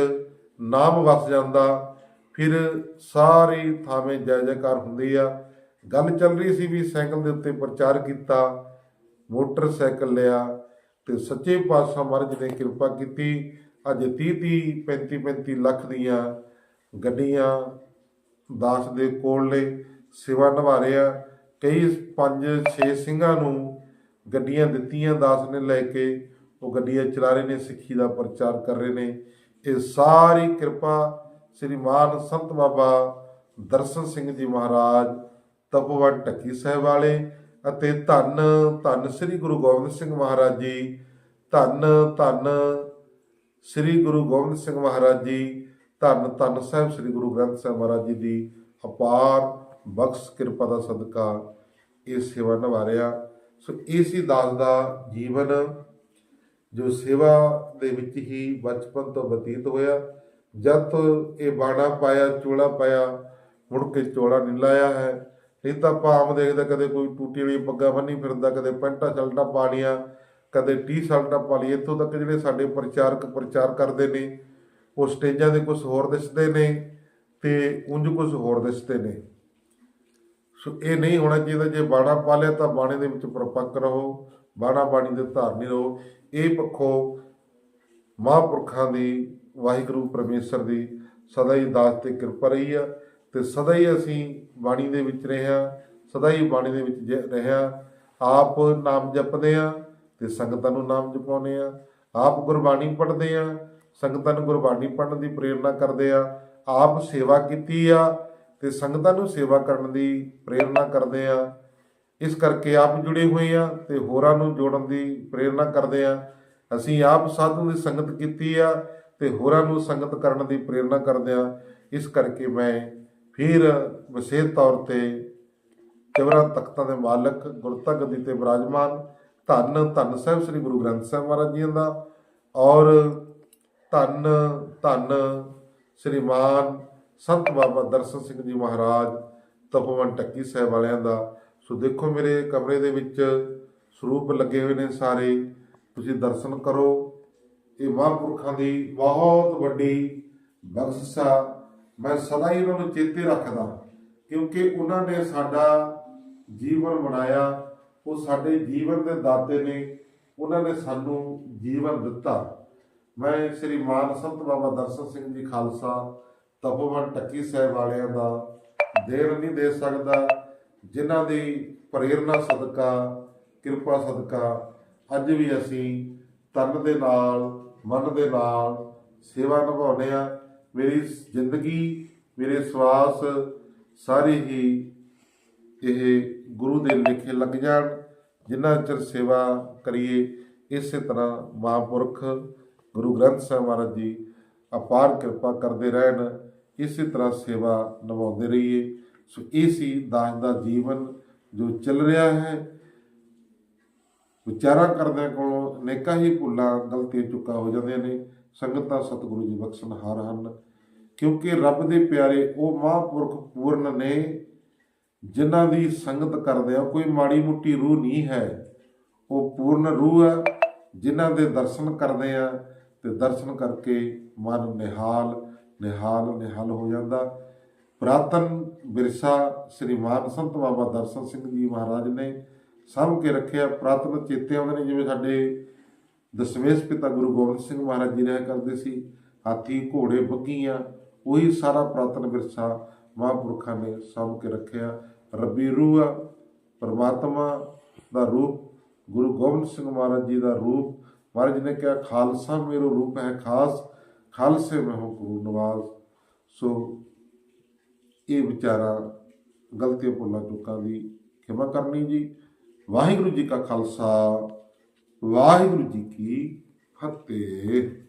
ਨਾਮ ਵਸ ਜਾਂਦਾ, ਫਿਰ ਸਾਰੀ ਥਾਵੇਂ ਜੈ ਜੈਕਾਰ ਹੁੰਦੀ ਆ। ਗੱਲ ਚੱਲ ਰਹੀ ਸੀ ਵੀ ਸਾਈਕਲ ਦੇ ਉੱਤੇ ਪ੍ਰਚਾਰ ਕੀਤਾ, ਮੋਟਰਸਾਈਕਲ ਲਿਆ ਤੇ ਸੱਚੇ ਪਾਤਸ਼ਾਹ ਮਹਾਰਾਜ ਨੇ ਕਿਰਪਾ ਕੀਤੀ। ਅੱਜ 30 30 35 35 ਲੱਖ ਦੀਆਂ ਗੱਡੀਆਂ ਦਾਸ ਦੇ ਕੋਲੇ ਸੇਵਾ ਨਿਭਾ ਰਹੇ ਆ। ਕਈ 5 6 ਸਿੰਘਾਂ ਨੂੰ ਗੱਡੀਆਂ ਦਿੱਤੀਆਂ ਦਾਸ ਨੇ ਲੈ ਕੇ। ਉਹ ਗੱਡੀਆਂ ਚਲਾ ਰਹੇ ਨੇ, ਸਿੱਖੀ ਦਾ ਪ੍ਰਚਾਰ ਕਰ ਰਹੇ ਨੇ। ਇਹ ਸਾਰੀ ਕਿਰਪਾ ਸ੍ਰੀ ਮਾਨ ਸੰਤ ਬਾਬਾ ਦਰਸ਼ਨ ਸਿੰਘ ਜੀ ਮਹਾਰਾਜ ਤਪੋਵਨ ਟੱਕੀ ਸਾਹਿਬ ਵਾਲੇ ਅਤੇ ਧੰਨ ਧੰਨ ਸ੍ਰੀ ਗੁਰੂ ਗੋਬਿੰਦ ਸਿੰਘ ਮਹਾਰਾਜ ਜੀ, ਧੰਨ ਧੰਨ ਸ੍ਰੀ ਗੁਰੂ ਗੋਬਿੰਦ ਸਿੰਘ ਮਹਾਰਾਜ ਜੀ, ਧੰਨ ਧੰਨ ਸਾਹਿਬ ਸ੍ਰੀ ਗੁਰੂ ਗ੍ਰੰਥ ਸਾਹਿਬ ਮਹਾਰਾਜ ਜੀ ਦੀ ਅਪਾਰ ਬਖਸ਼ ਕਿਰਪਾ ਦਾ ਸਦਕਾ ਇਹ ਸੇਵਾ ਨਿਭਾ ਰਿਹਾ ਸੋ ਇਸੀ ਦਾਸ ਦਾ ਜੀਵਨ, ਜੋ ਸੇਵਾ ਦੇ ਵਿੱਚ ਹੀ ਬਚਪਨ ਤੋਂ ਬਤੀਤ ਹੋਇਆ। ਜਦ ਤੋਂ ਇਹ ਬਾਣਾ ਪਾਇਆ, ਚੋਲਾ ਪਾਇਆ, ਮੁੜ ਕੇ ਚੋਲਾ ਨਹੀਂ ਲਾਇਆ ਹੈ। ਨਹੀਂ ਤਾਂ ਆਪਾਂ ਆਮ ਦੇਖਦੇ ਕਦੇ ਕੋਈ ਟੂਟੀ ਵਾਲੀ ਪੱਗਾਂ ਬੰਨੀ ਫਿਰਦਾ, ਕਦੇ ਪੈਂਟਾਂ ਸ਼ਰਟਾਂ ਪਾ ਲੀਆਂ ਕਦੇ ਟੀ ਸ਼ਰਟਾਂ ਪਾ ਲਈ ਇੱਥੋਂ ਤੱਕ ਜਿਹੜੇ ਸਾਡੇ ਪ੍ਰਚਾਰਕ ਪ੍ਰਚਾਰ ਕਰਦੇ ਨੇ, ਉਹ ਸਟੇਜਾਂ ਦੇ ਕੁਝ ਹੋਰ ਦਿਸਦੇ ਨੇ ਤੇ ਉਂਝ ਕੁਝ ਹੋਰ ਦਿਸਦੇ ਨੇ। ਸੋ ਇਹ ਨਹੀਂ ਹੋਣਾ ਚਾਹੀਦਾ, ਜੇ ਬਾਣਾ ਪਾ ਲਿਆ ਤਾਂ ਬਾਣੇ ਦੇ ਵਿੱਚ ਪ੍ਰਪੱਕ ਰਹੋ, ਬਾਣਾ ਬਾਣੀ ਦੇ ਧਾਰਨੀ ਰਹੋ। ਇਹ ਪੱਖੋਂ ਮਹਾਂਪੁਰਖਾਂ ਦੀ, ਵਾਹਿਗੁਰੂ ਪਰਮੇਸ਼ਰ ਦੀ ਸਦਾ ਹੀ ਦਾਸ ਤੇ ਕਿਰਪਾ ਰਹੀ ਆ। ਤੇ ਸਦਾ ਹੀ ਅਸੀਂ ਬਾਣੀ ਦੇ ਵਿੱਚ ਰਹੇ ਹਾਂ ਸਦਾ ਹੀ ਬਾਣੀ ਦੇ ਵਿੱਚ ਜ- ਰਹੇ ਆਪ ਨਾਮ ਜਪਦੇ ਆ ਤੇ ਸੰਗਤਾਂ ਨੂੰ ਨਾਮ ਜਪਾਉਂਦੇ ਆ। ਆਪ ਗੁਰਬਾਣੀ ਪੜ੍ਹਦੇ ਆ, ਸੰਗਤਾਂ ਨੂੰ ਗੁਰਬਾਣੀ ਪੜ੍ਹਨ ਦੀ ਪ੍ਰੇਰਣਾ ਕਰਦੇ ਆ। ਆਪ ਸੇਵਾ ਕੀਤੀ ਆ ਤੇ ਸੰਗਤਾਂ ਨੂੰ ਸੇਵਾ ਕਰਨ ਦੀ ਪ੍ਰੇਰਣਾ ਕਰਦੇ ਆ। ਇਸ ਕਰਕੇ ਆਪ ਜੁੜੇ ਹੋਏ ਆ ਤੇ ਹੋਰਾਂ ਨੂੰ ਜੋੜਨ ਦੀ ਪ੍ਰੇਰਣਾ ਕਰਦੇ ਆ। ਅਸੀਂ ਆਪ ਸਾਧੂ ਦੀ ਸੰਗਤ ਕੀਤੀ ਆ ਤੇ ਹੋਰਾਂ ਨੂੰ ਸੰਗਤ ਕਰਨ ਦੀ ਪ੍ਰੇਰਣਾ ਕਰਦੇ ਆ। ਇਸ ਕਰਕੇ ਮੈਂ ਫਿਰ ਵਿਸ਼ੇਸ਼ ਤੌਰ ਤੇ ਚਵਰਾ ਤਖਤਾਂ ਦੇ ਮਾਲਕ ਗੁਰਤਾ ਗੱਦੀ ਤੇ ਬਿਰਾਜਮਾਨ ਧੰਨ ਧੰਨ ਸਾਹਿਬ ਸ੍ਰੀ ਗੁਰੂ ਗ੍ਰੰਥ ਸਾਹਿਬ ਮਹਾਰਾਜ ਜੀ ਦਾ ਔਰ ਧੰਨ ਧੰਨ ਸ੍ਰੀਮਾਨ ਸੰਤ ਬਾਬਾ ਦਰਸ਼ਨ ਸਿੰਘ ਜੀ ਮਹਾਰਾਜ, ਤਪੋਵਨ ਟੱਕੀ ਸਾਹਿਬ ਵਾਲਿਆਂ ਦਾ। ਸੋ ਦੇਖੋ ਮੇਰੇ ਕਮਰੇ ਦੇ ਵਿੱਚ ਸਰੂਪ ਲੱਗੇ ਹੋਏ ਨੇ ਸਾਰੇ। ਤੁਸੀਂ ਦਰਸ਼ਨ ਕਰੋ। ਇਹ ਮਹਾਂਪੁਰਖਾਂ ਦੀ ਬਹੁਤ ਵੱਡੀ ਬਖਸ਼ਿਸ਼ ਆ। ਮੈਂ ਸਦਾ ਹੀ ਉਹਨਾਂ ਨੂੰ ਚੇਤੇ ਰੱਖਦਾ, ਕਿਉਂਕਿ ਉਹਨਾਂ ਨੇ ਸਾਡਾ ਜੀਵਨ ਬਣਾਇਆ, ਉਹ ਸਾਡੇ ਜੀਵਨ ਦੇ ਦਾਤੇ ਨੇ, ਉਹਨਾਂ ਨੇ ਸਾਨੂੰ ਜੀਵਨ ਦਿੱਤਾ। ਮੈਂ ਸ੍ਰੀ ਮਾਨ ਸੰਤ ਬਾਬਾ ਦਰਸ਼ਨ ਸਿੰਘ ਜੀ ਖਾਲਸਾ, ਤਪੋਵਨ ਟੱਕੀ ਸਾਹਿਬ ਵਾਲਿਆਂ ਦਾ ਦੇਣ ਨਹੀਂ ਦੇ ਸਕਦਾ, ਜਿਨ੍ਹਾਂ ਦੀ ਪ੍ਰੇਰਣਾ ਸਦਕਾ, ਕਿਰਪਾ ਸਦਕਾ, ਅੱਜ ਵੀ ਅਸੀਂ ਤਨ ਦੇ ਨਾਲ, ਮਨ ਦੇ ਨਾਲ ਸੇਵਾ ਨਿਭਾਉਂਦੇ ਆ ਮੇਰੀ ਜ਼ਿੰਦਗੀ, ਮੇਰੇ ਸਵਾਸ ਸਾਰੇ ਹੀ ਇਹ ਗੁਰੂ ਦੇ ਲਿਖੇ ਲੱਗ ਜਾਣ, ਜਿੰਨਾ ਚਿਰ ਸੇਵਾ ਕਰੀਏ, ਇਸੇ ਤਰ੍ਹਾਂ ਮਹਾਂਪੁਰਖ ਗੁਰੂ ਗ੍ਰੰਥ ਸਾਹਿਬ ਮਹਾਰਾਜ ਜੀ ਅਪਾਰ ਕਿਰਪਾ ਕਰਦੇ ਰਹਿਣ, ਇਸੇ ਤਰ੍ਹਾਂ ਸੇਵਾ ਨਿਭਾਉਂਦੇ ਰਹੀਏ। ਸੋ ਇਹ ਸੀ ਦਾਸ ਦਾ ਜੀਵਨ ਜੋ ਚੱਲ ਰਿਹਾ ਹੈ। ਵਿਚਾਰਾ ਕਰਦਿਆਂ ਕੋਲੋਂ ਅਨੇਕਾਂ ਹੀ ਭੁੱਲਾਂ, ਗਲਤੀਆਂ ਚੁੱਕਾ ਹੋ ਜਾਂਦੀਆਂ ਨੇ। ਸੰਗਤਾਂ ਸਤਿਗੁਰੂ ਜੀ ਬਖਸ਼ਣਹਾਰ ਹਨ। ਕਿਉਂਕਿ ਰੱਬ ਦੇ ਪਿਆਰੇ ਉਹ ਮਹਾਂਪੁਰਖ ਪੂਰਨ ਨੇ ਜਿਨ੍ਹਾਂ ਦੀ ਸੰਗਤ ਕਰਦੇ ਆ। ਕੋਈ ਮਾੜੀ ਮੁੱਟੀ ਰੂਹ ਨਹੀਂ ਹੈ। ਉਹ ਪੂਰਨ ਰੂਹ ਆ, ਜਿਨ੍ਹਾਂ ਦੇ ਦਰਸ਼ਨ ਕਰਦੇ ਆ ਤੇ ਦਰਸ਼ਨ ਕਰਕੇ ਮਨ ਨਿਹਾਲ ਨਿਹਾਲ ਨਿਹਾਲ ਹੋ ਜਾਂਦਾ। ਪ੍ਰਾਤਨ ਵਿਰਸਾ ਸ੍ਰੀ ਮਾਨ ਸੰਤ ਬਾਬਾ ਦਰਸ਼ਨ ਸਿੰਘ ਜੀ ਮਹਾਰਾਜ ਨੇ ਸਾਂਭ ਕੇ ਰੱਖਿਆ। ਪ੍ਰਾਤਨ ਚੇਤੇ ਆਉਂਦੇ ਨੇ, ਜਿਵੇਂ ਸਾਡੇ ਦਸਮੇਸ਼ ਪਿਤਾ ਗੁਰੂ ਗੋਬਿੰਦ ਸਿੰਘ ਮਹਾਰਾਜ ਜੀ ਰਹਿ ਕਰਦੇ ਸੀ, ਹਾਥੀ ਘੋੜੇ ਬੱਗੀਆਂ ਉਹੀ ਸਾਰਾ ਪ੍ਰਾਤਨ ਵਿਰਸਾ ਮਹਾਂਪੁਰਖਾਂ ਨੇ ਸਾਂਭ ਕੇ ਰੱਖਿਆ। ਰੱਬੀ ਰੂਹ ਆ, ਪਰਮਾਤਮਾ ਦਾ ਰੂਪ, ਗੁਰੂ ਗੋਬਿੰਦ ਸਿੰਘ ਮਹਾਰਾਜ ਜੀ ਦਾ ਰੂਪ। ਮਹਾਰਾਜ ਨੇ ਕਿਹਾ, ਖਾਲਸਾ ਮੇਰਾ ਰੂਪ ਹੈ ਖਾਸ, ਖਾਲਸੇ ਮੈਂ ਹੂੰ ਗੁਰੂ ਨਵਾਜ਼ ਸੋ ਇਹ ਵਿਚਾਰਾ ਗਲਤੀਆਂ ਭੁੱਲਾਂ ਚੁੱਕਾਂ ਦੀ ਖਿਮਾ ਕਰਨੀ ਜੀ। ਵਾਹਿਗੁਰੂ ਜੀ ਕਾ ਖਾਲਸਾ, ਵਾਹਿਗੁਰੂ ਜੀ ਕੀ ਫਤਿਹ।